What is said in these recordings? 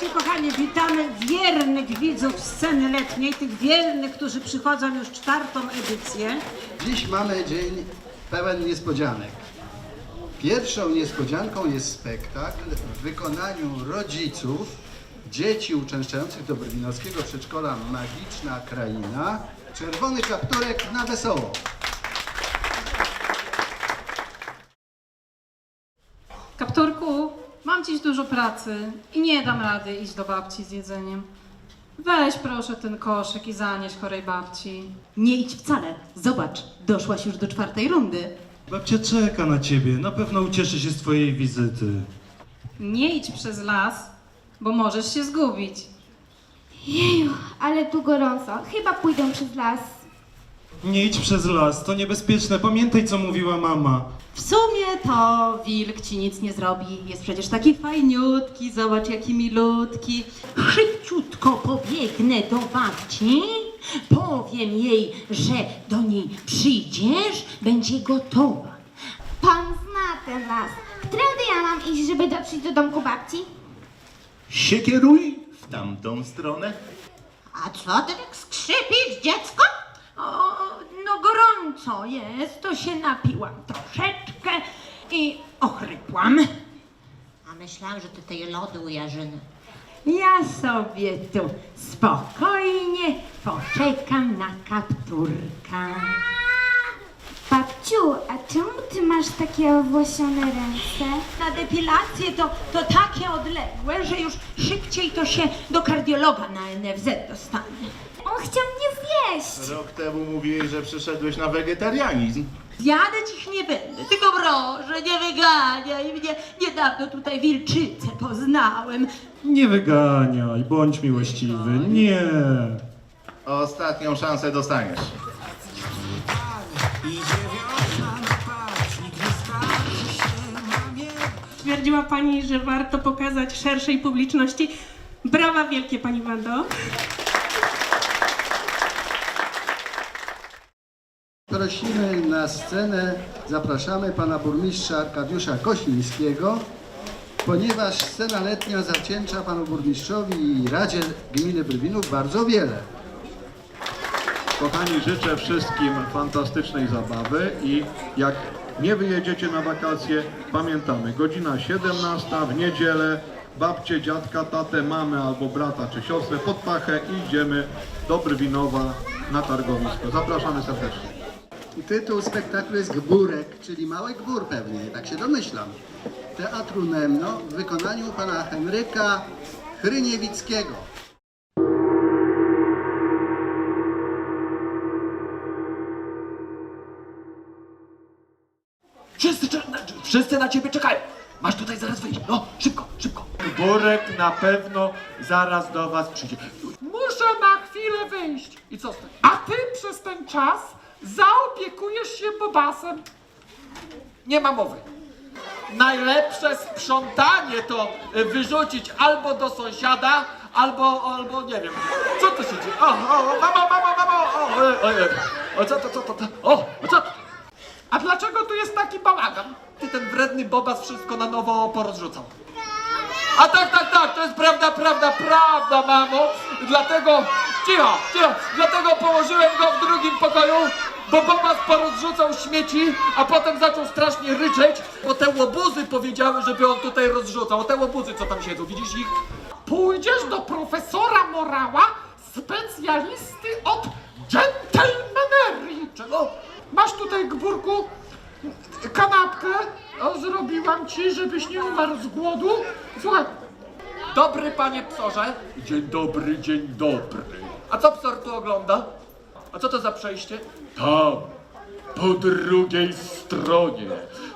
Witajcie kochani, witamy wiernych widzów sceny letniej, tych wiernych, którzy przychodzą już czwartą edycję. Dziś mamy dzień pełen niespodzianek. Pierwszą niespodzianką jest spektakl w wykonaniu rodziców dzieci uczęszczających do brwinowskiego przedszkola Magiczna Kraina. Czerwony kapturek na wesoło. Kapturku, mam dziś dużo pracy i nie dam rady iść do babci z jedzeniem. Weź proszę ten koszyk i zanieś chorej babci. Nie idź wcale. Zobacz, doszłaś już do czwartej rundy. Babcia czeka na ciebie, na pewno ucieszy się z twojej wizyty. Nie idź przez las, bo możesz się zgubić. Jeju, ale tu gorąco. Chyba pójdę przez las. Nie idź przez las, to niebezpieczne, pamiętaj co mówiła mama. W sumie to wilk ci nic nie zrobi. Jest przecież taki fajniutki, zobacz jaki milutki. Szybciutko pobiegnę do babci, powiem jej, że do niej przyjdziesz, będzie gotowa. Pan zna ten las. Którędy ja mam iść, żeby dotrzeć do domku babci? się kieruj w tamtą stronę. A co ty tak skrzypisz, dziecko? No gorąco jest, to się napiłam troszeczkę i ochrypłam. A myślałam, że ty tej lody u Jarzyny. Ja sobie tu spokojnie poczekam na kapturka. Babciu, a czemu ty masz takie owłosione ręce? Na depilację to, to takie odległe, że już szybciej to się do kardiologa na NFZ dostanie. On chciał mnie zjeść. Rok temu mówiłeś, że przeszedłeś na wegetarianizm. Zjadać ich nie będę, tylko proszę, nie wyganiaj mnie. Niedawno tutaj wilczycę poznałem. Nie wyganiaj, bądź miłościwy, nie. Ostatnią szansę dostaniesz. Stwierdziła Pani, że warto pokazać szerszej publiczności. Brawa wielkie Pani Wando. Prosimy na scenę, zapraszamy pana burmistrza Arkadiusza Kosińskiego, ponieważ scena letnia zawdzięcza panu burmistrzowi i Radzie Gminy Brwinów bardzo wiele. Kochani, życzę wszystkim fantastycznej zabawy i jak nie wyjedziecie na wakacje, pamiętamy, godzina 17 w niedzielę, babcie, dziadka, tatę, mamę albo brata czy siostrę pod pachę i idziemy do Brwinowa na targowisko. Zapraszamy serdecznie. Tytuł spektaklu jest Gburek, czyli Mały Gbur pewnie, tak się domyślam. Teatru Nemno w wykonaniu pana Henryka Chryniewickiego. Wszyscy na ciebie czekają. Masz tutaj zaraz wyjść. No, szybko, szybko. Borek na pewno zaraz do was przyjdzie. Muszę na chwilę wyjść. I co z tym? A ty przez ten czas zaopiekujesz się Bobasem. Nie ma mowy. Najlepsze sprzątanie to y, wyrzucić albo do sąsiada, albo, albo nie wiem. Co to się dzieje? O, o, o, mamo, mamo, mamo, o, o, o, o, o, co to, co to, to, o, o, co to? A dlaczego tu jest taki bałagan? Ty ten wredny Bobas wszystko na nowo porozrzucał. A tak, tak, tak, to jest prawda, prawda, prawda, mamo. Dlatego, cicho, cicho, dlatego położyłem go w drugim pokoju, bo Bobas porozrzucał śmieci, a potem zaczął strasznie ryczeć, bo te łobuzy powiedziały, żeby on tutaj rozrzucał. Te łobuzy, co tam siedzą, widzisz ich? Pójdziesz do profesora Morała, specjalisty od gentlemanerii. Czego? Masz tutaj, Gburku, kanapkę. O, zrobiłam ci, żebyś nie umarł z głodu. Słuchaj, Dobry panie psorze. Dzień dobry, dzień dobry. A co psor tu ogląda? A co to za przejście? Tam, po drugiej stronie,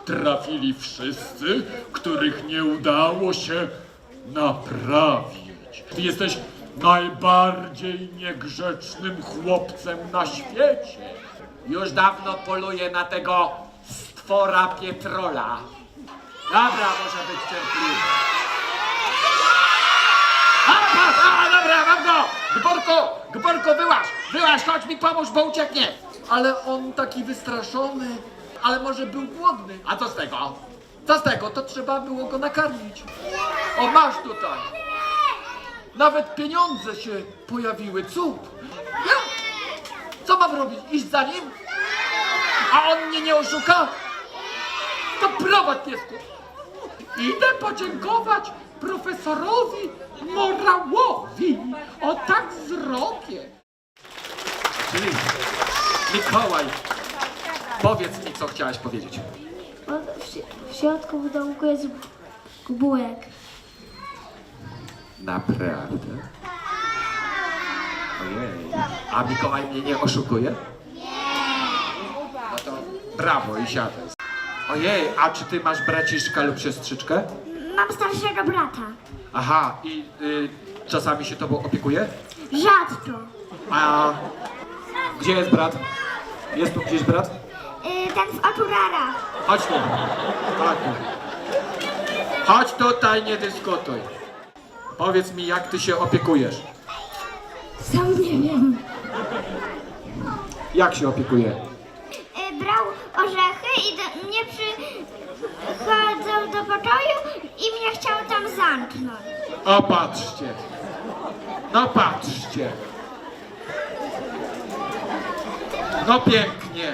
trafili wszyscy, których nie udało się naprawić. Ty jesteś najbardziej niegrzecznym chłopcem na świecie. Już dawno poluję na tego stwora Pietrola. Dobra, może być cierpliwy. A, dobra, mam go! Gborko, Gborko, wyłaź! Wyłaź, chodź mi pomóż, bo ucieknie! Ale on taki wystraszony. Ale może był głodny. A co z tego? Co z tego? To trzeba było go nakarmić. O, masz tutaj. Nawet pieniądze się pojawiły. Cud. Mam robić? Iść za nim? A on mnie nie oszuka? To prowadź piesku. Idę podziękować profesorowi Morałowi. O tak zrobię. Czyli Mikołaj, powiedz mi, co chciałaś powiedzieć. W, środku w domku jest kubułek. Naprawdę? Ojej. A Mikołaj mnie nie oszukuje? Nie. No to brawo i siadaj. Ojej, a czy ty masz braciszka lub siostrzyczkę? Mam starszego brata. Aha, i y, czasami się tobą opiekuje? Rzadko. A gdzie jest brat? Jest tu gdzieś brat? Yy, ten w oczurarach. Chodź tu. Chodź tu. Chodź tutaj, nie dyskutuj. Powiedz mi, jak ty się opiekujesz? Sam nie wiem. Jak się opiekuje? Yy, brał orzechy i do, mnie przychodzał do pokoju i mnie chciał tam zamknąć. O, patrzcie. No patrzcie. No pięknie.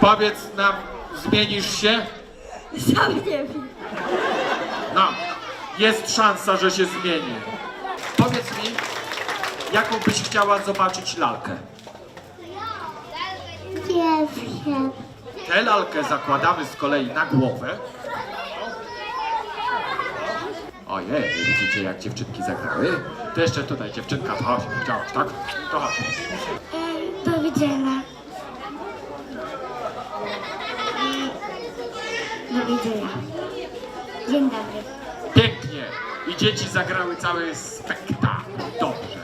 Powiedz nam, zmienisz się? Sam nie wiem. No, jest szansa, że się zmieni. Powiedz mi, jaką byś chciała zobaczyć lalkę? Nie. Tę lalkę zakładamy z kolei na głowę. Ojej, widzicie jak dziewczynki zagrały? To jeszcze tutaj dziewczynka, to chodź, chciałaś, tak? To chodź. Yy, do widzenia. Do widzenia. Dzień dobry. Dzieci zagrały cały spektakl. Dobrze.